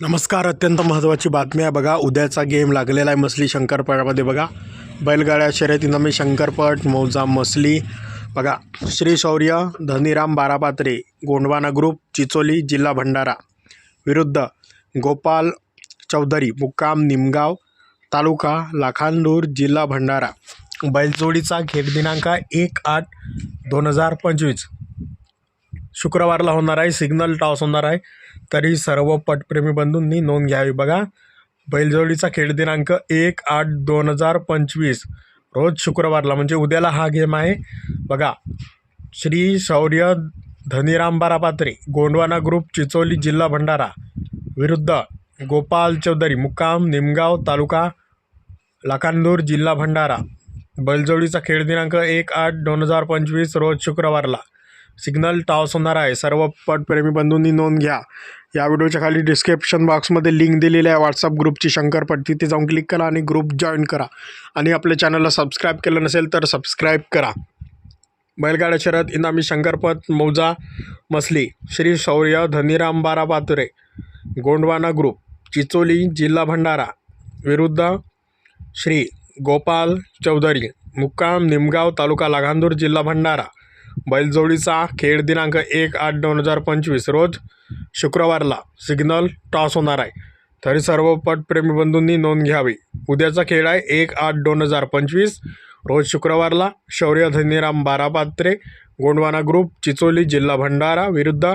नमस्कार अत्यंत महत्त्वाची बातमी आहे बघा. उद्याचा गेम लागलेला आहे मसली शंकरपटामध्ये बघा. बैलगाड्या शर्यतीनंमी शंकरपट मौजा मसली. बघा श्री शौर्य धनीराम बारापात्रे गोंडवाना ग्रुप चिचोली जिल्हा भंडारा. विरुद्ध गोपाल चौधरी मुक्काम निमगाव तालुका लाखांदूर जिल्हा भंडारा. बैलजोडीचा खेळ दिनांक एक आठ दोन हजार पंचवीस. शुक्रवारला होणार आहे सिग्नल टॉस होणार आहे. तरी सर्व पटप्रेमी बंधूंनी नोंद घ्यावी. बघा बैलजोडीचा खेळ दिनांक एक आठ दोन हजार पंचवीस रोज शुक्रवारला म्हणजे उद्याला हा गेम आहे. बघा श्री शौर्य धनीराम बारापात्रे गोंडवाना ग्रुप चिचोली जिल्हा भंडारा विरुद्ध गोपाल चौधरी मुक्काम निमगाव तालुका लाखांदूर जिल्हा भंडारा. बैलजोडीचा खेळ दिनांक एक आठ दोन हजार पंचवीस रोज शुक्रवारला. सिग्नल टॉस होणार आहे. सर्व पटप्रेमी बंधूंनी नोंद घ्या. या व्हिडिओच्या खाली डिस्क्रिप्शन बॉक्समध्ये लिंक दिलेली आहे. व्हॉट्सअप ग्रुपची शंकरपट तिथे जाऊन क्लिक करा आणि ग्रुप जॉईन करा. आणि आपल्या चॅनलला सबस्क्राईब केलं नसेल तर सबस्क्राईब करा. बैलगाड्या शरद इनामी शंकरपत मौजा मसली श्री शौर्य धनीराम बारा पातुरे गोंडवाना ग्रुप चिचोली जिल्हा भंडारा विरुद्ध श्री गोपाल चौधरी मुक्काम निमगाव तालुका लागांदूर जिल्हा भंडारा बैलजोडीचा खेळ दिनांक एक आठ दोन हजार पंचवीस रोज शुक्रवारला सिग्नल टॉस होणार आहे. तरी सर्व पटप्रेमी बंधूंनी नोंद घ्यावी. उद्याचा खेळ आहे एक आठ दोन हजार पंचवीस. रोज शुक्रवारला शौर्य धनीराम बारापात्रे गोंडवाना ग्रुप चिचोली जिल्हा भंडारा विरुद्ध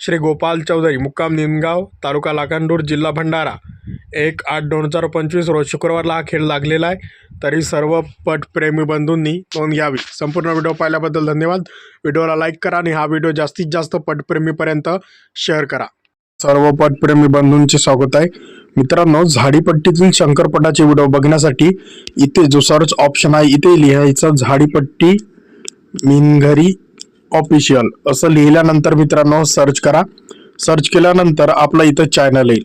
श्री गोपाल चौधरी मुक्काम निमगाव तालुका लाखांडूर जिल्हा भंडारा. एक आठ दोन हजार पंचवीस रोज शुक्रवारला हा खेळ लागलेला आहे. तरी सर्व पटप्रेमी बंधूंनी नोंद घ्यावी. संपूर्ण व्हिडिओ पाहिल्याबद्दल धन्यवाद. व्हिडिओला लाईक करा आणि हा व्हिडिओ जास्तीत जास्त पटप्रेमीपर्यंत शेअर करा. सर्व पटप्रेमी बंधूंचे स्वागत आहे. मित्रांनो झाडीपट्टीतील शंकरपटाचे व्हिडिओ बघण्यासाठी इथे जो सर्च ऑप्शन आहे इथे लिहायचं झाडीपट्टी मिनघरी ऑफिशियल. असं लिहिल्यानंतर मित्रांनो सर्च करा. सर्च केल्यानंतर आपला इथं चॅनल येईल.